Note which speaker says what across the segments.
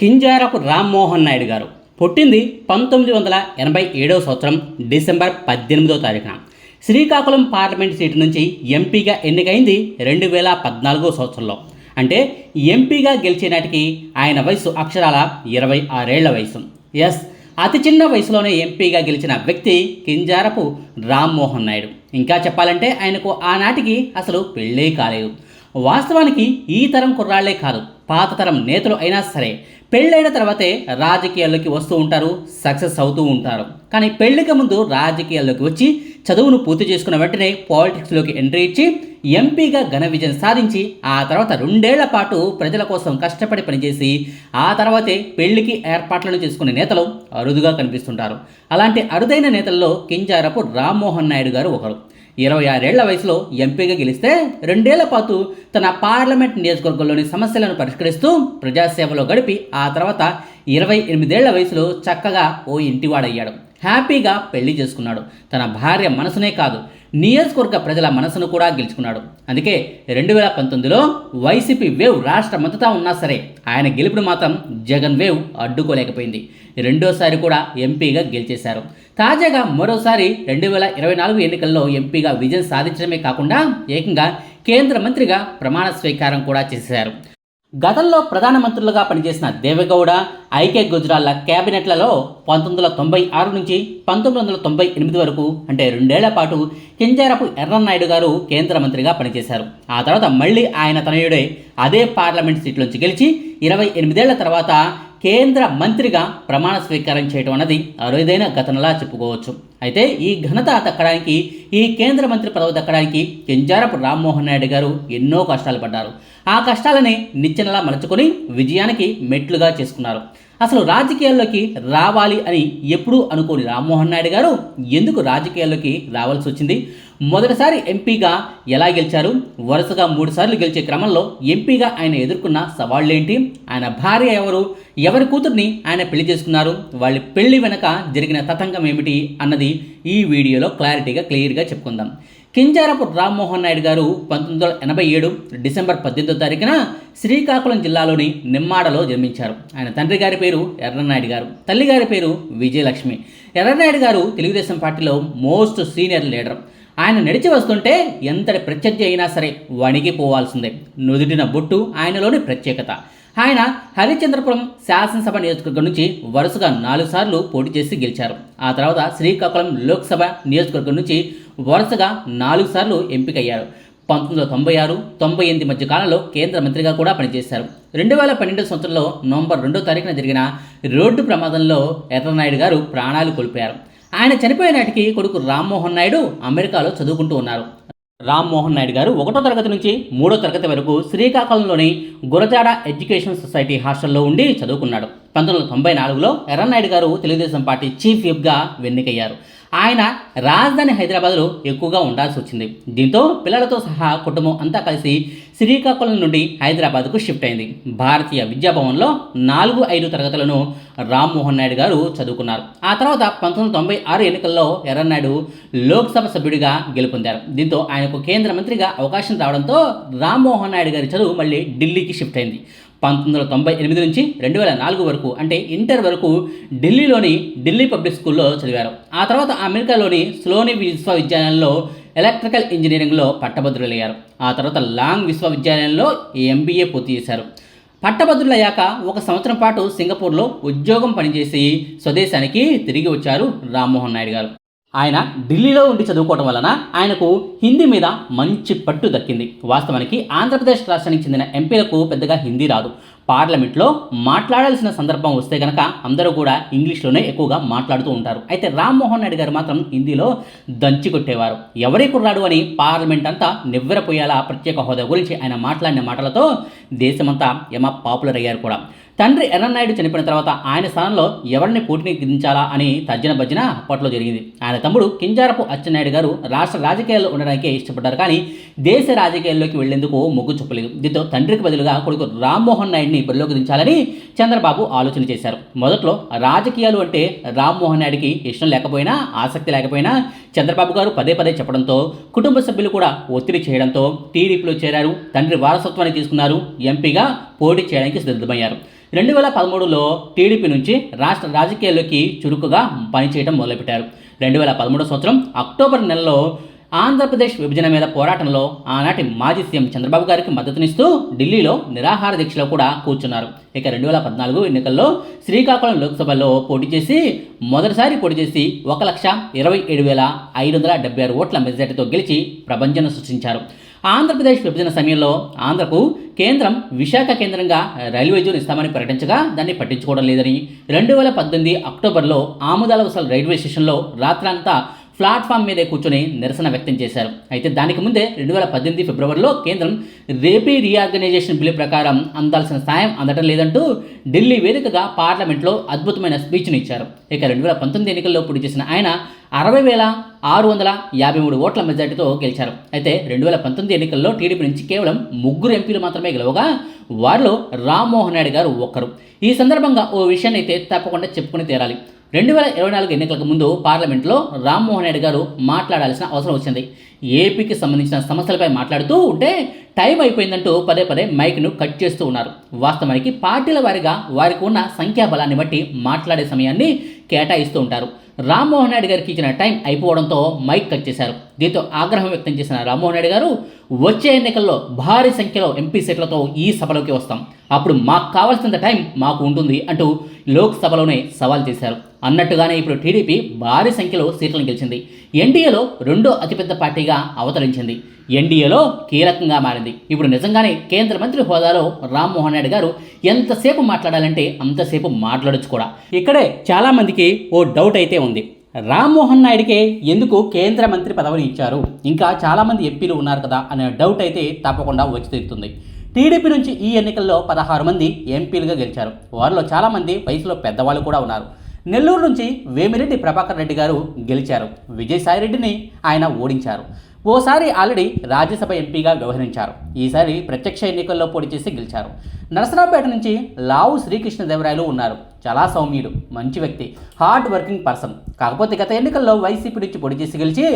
Speaker 1: కింజారపు రామ్మోహన్ నాయుడు గారు. పుట్టింది పంతొమ్మిది వందల ఎనభై ఏడవ సంవత్సరం డిసెంబర్ పద్దెనిమిదో తారీఖున. శ్రీకాకుళం పార్లమెంట్ సీటు నుంచి ఎంపీగా ఎన్నికైంది రెండు వేల పద్నాలుగో సంవత్సరంలో. అంటే ఎంపీగా గెలిచే నాటికి ఆయన వయసు అక్షరాల ఇరవై ఆరేళ్ళ వయసు ఎస్ అతి చిన్న వయసులోనే ఎంపీగా గెలిచిన వ్యక్తి కింజారపు రామ్మోహన్ నాయుడు. ఇంకా చెప్పాలంటే ఆయనకు ఆనాటికి అసలు పెళ్ళే కాలేదు. వాస్తవానికి ఈ తరం కుర్రాళ్ళే కాదు పాత తరం నేతలు అయినా సరే పెళ్ళైన తర్వాతే రాజకీయాల్లోకి వస్తూ ఉంటారు సక్సెస్ అవుతూ ఉంటారు. కానీ పెళ్ళికి ముందు రాజకీయాల్లోకి వచ్చి చదువును పూర్తి చేసుకున్న వెంటనే పాలిటిక్స్లోకి ఎంట్రీ ఇచ్చి ఎంపీగా ఘన విజయం సాధించి ఆ తర్వాత రెండేళ్ళ పాటు ప్రజల కోసం కష్టపడి పనిచేసి ఆ తర్వాతే పెళ్ళికి ఏర్పాట్లను చేసుకునే నేతలు అరుదుగా కనిపిస్తుంటారు. అలాంటి అరుదైన నేతల్లో కింజారపు రామ్మోహన్ నాయుడు గారు ఒకరు. ఇరవై ఆరేళ్ళ వయసులో ఎంపీగా గెలిస్తే రెండేళ్ళ పాటు తన పార్లమెంట్ నియోజకవర్గంలోని సమస్యలను పరిష్కరిస్తూ ప్రజాసేవలో గడిపి ఆ తర్వాత ఇరవై ఎనిమిదేళ్ళ వయసులో చక్కగా ఓ ఇంటివాడయ్యాడు. హ్యాపీగా పెళ్ళి చేసుకున్నాడు. తన భార్య మనసునే కాదు. నియోజకవర్గ ప్రజల మనసును కూడా గెలుచుకున్నాడు. అందుకే రెండు వేల పంతొమ్మిదిలో వైసీపీ వేవ్ రాష్ట్ర ఉన్నా సరే ఆయన గెలుపును మాత్రం జగన్ వేవ్ అడ్డుకోలేకపోయింది. రెండోసారి కూడా ఎంపీగా గెలిచేశారు. తాజాగా మరోసారి రెండు వేల ఇరవై నాలుగు ఎన్నికల్లో ఎంపీగా విజయం సాధించడమే కాకుండా ఏకంగా కేంద్ర మంత్రిగా ప్రమాణ స్వీకారం కూడా చేశారు. గతంలో ప్రధానమంత్రులుగా పనిచేసిన దేవెగౌడ ఐకే గుజరాల్ల క్యాబినెట్లలో పంతొమ్మిది వందల తొంభై ఆరు నుంచి పంతొమ్మిది వందల తొంభై ఎనిమిది వరకు అంటే రెండేళ్ళ పాటు కింజారపు ఎర్రన్నాయుడు గారు కేంద్ర మంత్రిగా పనిచేశారు. ఆ తర్వాత మళ్ళీ ఆయన తనయుడే అదే పార్లమెంట్ సీట్లోంచి గెలిచి ఇరవై ఎనిమిదేళ్ళ తర్వాత కేంద్ర మంత్రిగా ప్రమాణ స్వీకారం చేయడం అన్నది అరుదైన ఘటనలా చెప్పుకోవచ్చు. అయితే ఈ ఘనత దక్కడానికి ఈ కేంద్ర మంత్రి పదవి దక్కడానికి కింజారపు రామ్మోహన్ నాయుడు గారు ఎన్నో కష్టాలు పడ్డారు. ఆ కష్టాలని నిచ్చెనలా మలుచుకొని విజయానికి మెట్లుగా చేసుకున్నారు. అసలు రాజకీయాల్లోకి రావాలి అని ఎప్పుడూ అనుకోని రామ్మోహన్ నాయుడు గారు ఎందుకు రాజకీయాల్లోకి రావాల్సి వచ్చింది? మొదటిసారి ఎంపీగా ఎలా గెలిచారు? వరుసగా మూడుసార్లు గెలిచే క్రమంలో ఎంపీగా ఆయన ఎదుర్కొన్న సవాళ్ళేంటి? ఆయన భార్య ఎవరు? ఎవరి కూతుర్ని ఆయన పెళ్ళి చేసుకున్నారు? వాళ్ళ పెళ్ళి వెనక జరిగిన తతంగం ఏమిటి అన్నది ఈ వీడియోలో క్లారిటీగా క్లియర్గా చెప్పుకుందాం. కింజారపు రామ్మోహన్ నాయుడు గారు పంతొమ్మిది వందల ఎనభై ఏడు డిసెంబర్ పద్దెనిమిదో తారీఖున శ్రీకాకుళం జిల్లాలోని నిమ్మాడలో జన్మించారు. ఆయన తండ్రి గారి పేరు ఎర్రనాయుడు గారు. తల్లి గారి పేరు విజయలక్ష్మి. ఎర్రనాయుడు గారు తెలుగుదేశం పార్టీలో మోస్ట్ సీనియర్ లీడర్. ఆయన నడిచి వస్తుంటే ఎంతటి ప్రత్యర్థి అయినా సరే వణిగిపోవాల్సిందే నుదుటిన బొట్టు ఆయనలోని ప్రత్యేకత. ఆయన హరిచంద్రపురం శాసనసభ నియోజకవర్గం నుంచి వరుసగా నాలుగు సార్లు పోటీ చేసి గెలిచారు. ఆ తర్వాత శ్రీకాకుళం లోక్సభ నియోజకవర్గం నుంచి వరుసగా నాలుగు సార్లు ఎంపికయ్యారు. పంతొమ్మిది వందల తొంభై ఆరు తొంభై ఎనిమిది మధ్య కాలంలో కేంద్ర మంత్రిగా కూడా పనిచేశారు. రెండు వేల పన్నెండు సంవత్సరంలో నవంబర్ రెండో తారీఖున జరిగిన రోడ్డు ప్రమాదంలో ఎర్రనాయుడు గారు ప్రాణాలు కోల్పోయారు. ఆయన చనిపోయే నాటికి కొడుకు రామ్మోహన్ నాయుడు అమెరికాలో చదువుకుంటూ ఉన్నారు. రామ్మోహన్ నాయుడు గారు ఒకటో తరగతి నుంచి మూడో తరగతి వరకు శ్రీకాకుళంలోని గురజాడ ఎడ్యుకేషన్ సొసైటీ హాస్టల్లో ఉండి చదువుకున్నాడు. పంతొమ్మిది వందల తొంభై నాలుగులో ఎర్రనాయుడు గారు తెలుగుదేశం పార్టీ చీఫ్ విప్గా ఎన్నికయ్యారు. ఆయన రాజధాని హైదరాబాద్లో ఎక్కువగా ఉండాల్సి వచ్చింది. దీంతో పిల్లలతో సహా కుటుంబం అంతా కలిసి శ్రీకాకుళం నుండి హైదరాబాద్కు షిఫ్ట్ అయింది. భారతీయ విద్యాభవన్లో నాలుగు ఐదు తరగతులను రామ్మోహన్ నాయుడు గారు చదువుకున్నారు. ఆ తర్వాత పంతొమ్మిది వందల తొంభై ఆరు ఎన్నికల్లో ఎర్రన్నాయుడు లోక్సభ సభ్యుడిగా గెలుపొందారు. దీంతో ఆయనకు కేంద్ర మంత్రిగా అవకాశం రావడంతో రామ్మోహన్ నాయుడు గారి చదువు మళ్ళీ ఢిల్లీకి షిఫ్ట్ అయింది. పంతొమ్మిది వందల తొంభై ఎనిమిది నుంచి రెండు వేల నాలుగు వరకు అంటే ఇంటర్ వరకు ఢిల్లీలోని ఢిల్లీ పబ్లిక్ స్కూల్లో చదివారు. ఆ తర్వాత అమెరికాలోని స్లోని విశ్వవిద్యాలయంలో ఎలక్ట్రికల్ ఇంజనీరింగ్లో పట్టభద్రులయ్యారు. ఆ తర్వాత లాంగ్ విశ్వవిద్యాలయంలో ఎంబీఏ పూర్తి చేశారు. పట్టభద్రులయ్యాక ఒక సంవత్సరం పాటు సింగపూర్లో ఉద్యోగం పనిచేసి స్వదేశానికి తిరిగి వచ్చారు రామ్మోహన్ నాయుడు గారు. ఆయన ఢిల్లీలో ఉండి చదువుకోవటం వలన ఆయనకు హిందీ మీద మంచి పట్టు దక్కింది. వాస్తవానికి ఆంధ్రప్రదేశ్ రాష్ట్రానికి చెందిన ఎంపీలకు పెద్దగా హిందీ రాదు. పార్లమెంట్లో మాట్లాడాల్సిన సందర్భం వస్తే కనుక అందరూ కూడా ఇంగ్లీష్లోనే ఎక్కువగా మాట్లాడుతూ ఉంటారు. అయితే రామ్మోహన్ నాయుడు గారు మాత్రం హిందీలో దంచి కొట్టేవారు. ఎవరి కుర్రాడు అని పార్లమెంట్ అంతా నివ్వెరపోయేలా ప్రత్యేక హోదా గురించి ఆయన మాట్లాడిన మాటలతో దేశమంతా యమ పాపులర్ అయ్యారు కూడా. తండ్రి ఎర్రన్నాయుడు చనిపోయిన తర్వాత ఆయన స్థానంలో ఎవరిని పోటీని దించాలా అని తర్జన భజన అప్పట్లో జరిగింది. ఆయన తమ్ముడు కింజారపు అచ్చెన్నాయుడు గారు రాష్ట్ర రాజకీయాల్లో ఉండడానికే ఇష్టపడ్డారు కానీ దేశ రాజకీయాల్లోకి వెళ్ళేందుకు మొగ్గు చూపలేదు. దీంతో తండ్రికి బదులుగా కొడుకు రామ్మోహన్ నాయుడిని బరిలోకి దించాలని చంద్రబాబు ఆలోచన చేశారు. మొదట్లో రాజకీయాలు అంటే రామ్మోహన్ నాయుడికి ఇష్టం లేకపోయినా ఆసక్తి లేకపోయినా చంద్రబాబు గారు పదే పదే చెప్పడంతో కుటుంబ సభ్యులు కూడా ఒత్తిడి చేయడంతో టీడీపీలో చేరారు తండ్రి వారసత్వాన్ని తీసుకున్నారు ఎంపీగా పోటీ చేయడానికి సిద్ధమయ్యారు. రెండు వేల పదమూడులో టీడీపీ నుంచి రాష్ట్ర రాజకీయాల్లోకి చురుకుగా పనిచేయడం మొదలుపెట్టారు. రెండు వేల పదమూడో సంవత్సరం అక్టోబర్ నెలలో ఆంధ్రప్రదేశ్ విభజన మీద పోరాటంలో ఆనాటి మాజీ సీఎం చంద్రబాబు గారికి మద్దతునిస్తూ ఢిల్లీలో నిరాహార దీక్షలో కూడా కూర్చున్నారు. ఇక రెండు వేల పద్నాలుగు ఎన్నికల్లో శ్రీకాకుళం లోక్సభలో పోటీ చేసి మొదటిసారి పోటీ చేసి ఒక లక్ష ఇరవై ఏడు వేల ఐదు వందల డెబ్బై ఆరు ఓట్ల మెజార్టీతో గెలిచి ప్రపంచం సృష్టించారు. ఆంధ్రప్రదేశ్ విభజన సమయంలో ఆంధ్రకు కేంద్రం విశాఖ కేంద్రంగా రైల్వే జోన్ ఇస్తామని ప్రకటించగా దాన్ని పట్టించుకోవడం లేదని. రెండు వేల పద్దెనిమిది అక్టోబర్లో ఆముదాల వసల్ రైల్వే స్టేషన్లో రాత్రంతా ప్లాట్ఫామ్ మీదే కూర్చొని నిరసన వ్యక్తం చేశారు. అయితే దానికి ముందే రెండు వేల పద్దెనిమిది ఫిబ్రవరిలో కేంద్రం రేపీ రీఆర్గనైజేషన్ బిల్లు ప్రకారం అందాల్సిన సాయం అందడం లేదంటూ ఢిల్లీ వేదికగా పార్లమెంట్లో అద్భుతమైన స్పీచ్ను ఇచ్చారు. ఇక రెండు వేల పంతొమ్మిది ఎన్నికల్లో పోటీ చేసిన ఆయన అరవై వేల ఆరు వందల యాభై మూడు ఓట్ల మెజార్టీతో గెలిచారు. అయితే రెండు వేల పంతొమ్మిది ఎన్నికల్లో టీడీపీ నుంచి కేవలం ముగ్గురు ఎంపీలు మాత్రమే గెలవగా వారిలో రామ్మోహన్ నాయుడు గారు ఒక్కరు. ఈ సందర్భంగా ఓ విషయాన్ని అయితే తప్పకుండా చెప్పుకుని తీరాలి. రెండు వేల ఇరవై నాలుగు ఎన్నికలకు ముందు పార్లమెంట్లో రామ్మోహన్ రెడ్డి గారు మాట్లాడాల్సిన అవసరం వచ్చింది. ఏపీకి సంబంధించిన సమస్యలపై మాట్లాడుతూ ఉంటే టైం అయిపోయిందంటూ పదే పదే మైక్ను కట్ చేస్తూ ఉన్నారు. వాస్తవానికి పార్టీల వారిగా వారికి ఉన్న సంఖ్యాబలాన్ని బట్టి మాట్లాడే సమయాన్ని కేటాయిస్తూ ఉంటారు. రామ్మోహన్ నాయుడు గారికి ఇచ్చిన టైం అయిపోవడంతో మైక్ కట్ చేశారు. దీంతో ఆగ్రహం వ్యక్తం చేసిన రామ్మోహన్ నాయుడు గారు వచ్చే ఎన్నికల్లో భారీ సంఖ్యలో ఎంపీ సీట్లతో ఈ సభలోకి వస్తాం. అప్పుడు మాకు కావాల్సినంత టైం మాకు ఉంటుంది అంటూ లోక్సభలోనే సవాల్ చేశారు. అన్నట్టుగానే ఇప్పుడు టీడీపీ భారీ సంఖ్యలో సీట్లను గెలిచింది. ఎన్డీఏలో రెండో అతిపెద్ద పార్టీగా అవతరించింది. ఎన్డీఏలో కీలకంగా మారింది. ఇప్పుడు నిజంగానే కేంద్ర మంత్రి హోదాలో రామ్మోహన్ నాయుడు గారు ఎంతసేపు మాట్లాడాలంటే అంతసేపు మాట్లాడొచ్చు కూడా. ఇక్కడే చాలామందికి ఓ డౌట్ అయితే ఉంది. రామ్మోహన్ నాయుడికే ఎందుకు కేంద్ర మంత్రి పదవిని ఇచ్చారు? ఇంకా చాలామంది ఎంపీలు ఉన్నారు కదా అనే డౌట్ అయితే తప్పకుండా వచ్చి తీరుతుంది. టీడీపీ నుంచి ఈ ఎన్నికల్లో పదహారు మంది ఎంపీలుగా గెలిచారు. వారిలో చాలామంది వయసులో పెద్దవాళ్ళు కూడా ఉన్నారు. నెల్లూరు నుంచి వేమిరెడ్డి ప్రభాకర్ రెడ్డి గారు గెలిచారు. విజయసాయిరెడ్డిని ఆయన ఓడించారు. ఓసారి ఆల్రెడీ రాజ్యసభ ఎంపీగా వ్యవహరించారు. ఈసారి ప్రత్యక్ష ఎన్నికల్లో పోటీ చేసి గెలిచారు. నరసరావుపేట నుంచి లావు శ్రీకృష్ణదేవరాయలు ఉన్నారు. చాలా సౌమ్యుడు మంచి వ్యక్తి హార్డ్ వర్కింగ్ పర్సన్ కాకపోతే గత ఎన్నికల్లో వైసీపీ నుంచి పొడి చేసి గెలిచి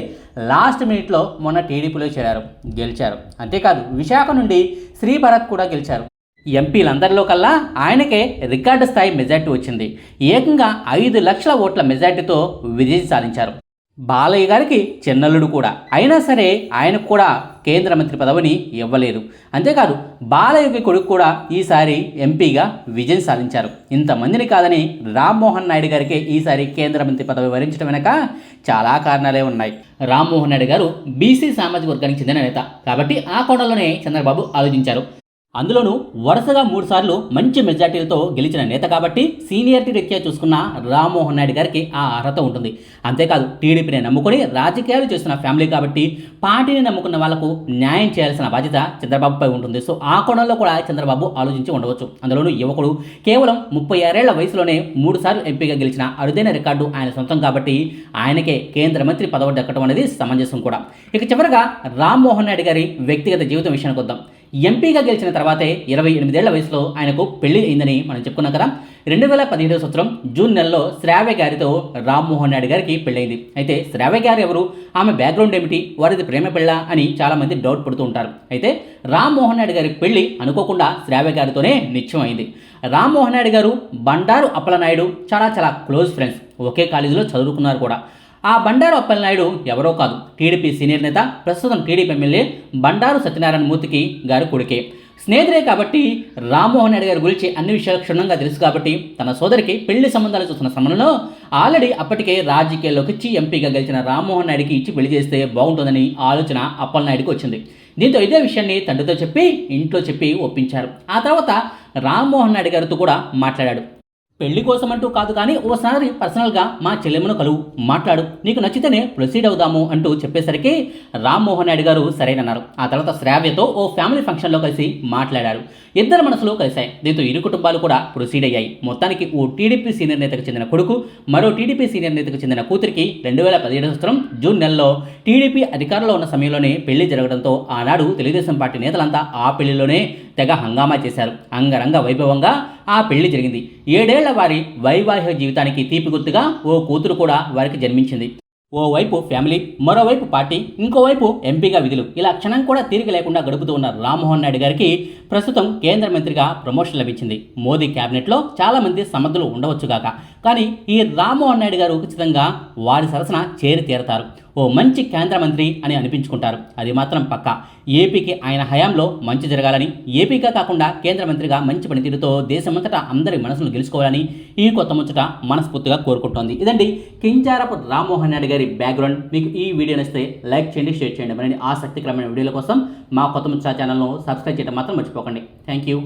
Speaker 1: లాస్ట్ మినిట్లో మొన్న టీడీపీలో చేరారు గెలిచారు. అంతేకాదు విశాఖ నుండి శ్రీ భరత్ కూడా గెలిచారు. ఎంపీలందరిలో కల్లా ఆయనకే రికార్డు స్థాయి మెజార్టీ వచ్చింది. ఏకంగా ఐదు లక్షల ఓట్ల మెజార్టీతో విజయం సాధించారు. బాలయ్య గారికి చిన్నల్లుడు కూడా. అయినా సరే ఆయనకు కూడా కేంద్ర మంత్రి పదవిని ఇవ్వలేదు. అంతేకాదు బాలయ్యకి కొడుకు కూడా ఈసారి ఎంపీగా విజయం సాధించారు. ఇంతమందిని కాదని రామ్మోహన్ నాయుడు గారికి ఈసారి కేంద్ర మంత్రి పదవి వరించడం వెనక చాలా కారణాలే ఉన్నాయి. రామ్మోహన్ నాయుడు గారు బీసీ సామాజిక వర్గానికి చెందిన నేత. కాబట్టి ఆ కోణంలోనే చంద్రబాబు ఆలోచించారు. అందులోనూ వరుసగా మూడుసార్లు మంచి మెజార్టీలతో గెలిచిన నేత కాబట్టి సీనియారిటీ రీత్యా చూసుకున్న రామ్మోహన్ నాయుడు గారికి ఆ అర్హత ఉంటుంది. అంతేకాదు టీడీపీని నమ్ముకొని రాజకీయాలు చేస్తున్న ఫ్యామిలీ కాబట్టి పార్టీని నమ్ముకున్న వాళ్ళకు న్యాయం చేయాల్సిన బాధ్యత చంద్రబాబుపై ఉంటుంది. సో ఆ కోణంలో కూడా చంద్రబాబు ఆలోచించి ఉండవచ్చు. అందులోనూ యువకుడు కేవలం ముప్పై ఆరేళ్ళ వయసులోనే మూడు సార్లు ఎంపీగా గెలిచిన అరుదైన రికార్డు ఆయన సొంతం కాబట్టి ఆయనకే కేంద్ర మంత్రి పదవి దక్కడం అనేది సమంజసం కూడా. ఇక చివరగా రామ్మోహన్ నాయుడు గారి వ్యక్తిగత జీవితం విషయానికి వద్దాం. ఎంపీగా గెలిచిన తర్వాతే ఇరవై ఎనిమిదేళ్ళ వయసులో ఆయనకు పెళ్ళి అయిందని మనం చెప్పుకున్నాం కదా. రెండు వేల పదిహేడవ సంవత్సరం జూన్ నెలలో శ్రావ్య గారితో రామ్మోహన్ నాయుడు గారికి పెళ్ళైంది అయితే శ్రావ్య గారు ఎవరు? ఆమె బ్యాక్గ్రౌండ్ ఏమిటి? వారిది ప్రేమ పెళ్ళ? అని చాలామంది డౌట్ పడుతూ ఉంటారు. అయితే రామ్మోహన్ నాయుడు గారి పెళ్ళి అనుకోకుండా శ్రావ్య గారితోనే నిత్యం అయింది. రామ్మోహన్ నాయుడు గారు బండారు అప్పలనాయుడు చాలా చాలా క్లోజ్ ఫ్రెండ్స్ ఒకే కాలేజీలో చదువుకున్నారు కూడా. ఆ బండారు అప్పలనాయుడు ఎవరో కాదు. టీడీపీ సీనియర్ నేత ప్రస్తుతం టీడీపీ ఎమ్మెల్యే బండారు సత్యనారాయణ మూర్తికి గారి కొడుకే. స్నేహితుడే కాబట్టి రామ్మోహన్ రెడ్డి గారి గురించి అన్ని విషయాలు క్షుణ్ణంగా తెలుసు కాబట్టి తన సోదరికి పెళ్ళి సంబంధాలు చూస్తున్న సమయంలో ఆల్రెడీ అప్పటికే రాజకీయాల్లోకి ఇచ్చి ఎంపీగా గెలిచిన రామ్మోహన్ నాయుడికి ఇచ్చి పెళ్ళి చేస్తే బాగుంటుందని ఆలోచన అప్పలనాయుడికి వచ్చింది. దీంతో ఇదే విషయాన్ని తండ్రితో చెప్పి ఇంట్లో చెప్పి ఒప్పించారు. ఆ తర్వాత రామ్మోహన్ నాయుడు గారితో కూడా మాట్లాడాడు. పెళ్ళి కోసం అంటూ కాదు కానీ ఓసారి పర్సనల్గా మా చెల్లెమ్మను కలువు మాట్లాడు నీకు నచ్చితేనే ప్రొసీడ్ అవుదాము అంటూ చెప్పేసరికి రామ్మోహన్ నాయుడు గారు సరైనన్నారు. ఆ తర్వాత శ్రావ్యతో ఓ ఫ్యామిలీ ఫంక్షన్లో కలిసి మాట్లాడారు. ఇద్దరు మనసులో కలిశాయి. దీంతో ఇరు కుటుంబాలు కూడా ప్రొసీడ్ అయ్యాయి. మొత్తానికి ఓ టీడీపీ సీనియర్ నేతకు చెందిన కొడుకు మరో టీడీపీ సీనియర్ నేతకు చెందిన కూతురికి రెండు వేల పదిహేడు సంవత్సరం జూన్ నెలలో టీడీపీ అధికారంలో ఉన్న సమయంలోనే పెళ్ళి జరగడంతో ఆనాడు తెలుగుదేశం పార్టీ నేతలంతా ఆ పెళ్ళిలోనే తెగ హంగామా చేశారు. అంగరంగ వైభవంగా ఆ పెళ్ళి జరిగింది. ఏడేళ్ళ వారి వైవాహిక జీవితానికి తీపి గుర్తుగా ఓ కూతురు కూడా వారికి జన్మించింది. ఓవైపు ఫ్యామిలీ మరోవైపు పార్టీ ఇంకోవైపు ఎంపీగా విధులు. ఇలా క్షణం కూడా తీరిక లేకుండా గడుపుతూ ఉన్న రామ్మోహన్ నాయుడు గారికి ప్రస్తుతం కేంద్ర మంత్రిగా ప్రమోషన్ లభించింది. మోదీ క్యాబినెట్లో చాలామంది సమర్థులు ఉండవచ్చుగాక కానీ ఈ రామ్మోహన్ నాయుడు గారు ఖచ్చితంగా వారి సరసన చేరి తీరతారు. ఓ మంచి కేంద్ర మంత్రి అని అనిపించుకుంటారు. అది మాత్రం పక్క. ఏపీకి ఆయన హయాంలో మంచి జరగాలని ఏపీగా కాకుండా కేంద్ర మంత్రిగా మంచి పనితీరుతో దేశమంతటా అందరి మనసును గెలుచుకోవాలని ఈ కొత్త ముచ్చట మనస్ఫూర్తిగా కోరుకుంటోంది. ఇదండి కించారపు రామ్మోహన్ నాయుడు గారి బ్యాక్గ్రౌండ్. మీకు ఈ వీడియో నచ్చితే లైక్ చేయండి షేర్ చేయండి. మరి ఆసక్తికరమైన వీడియోల కోసం మా కొత్త ముచ్చట ఛానల్ను సబ్స్క్రైబ్ చేయడం మాత్రం మర్చిపోకండి. Thank you.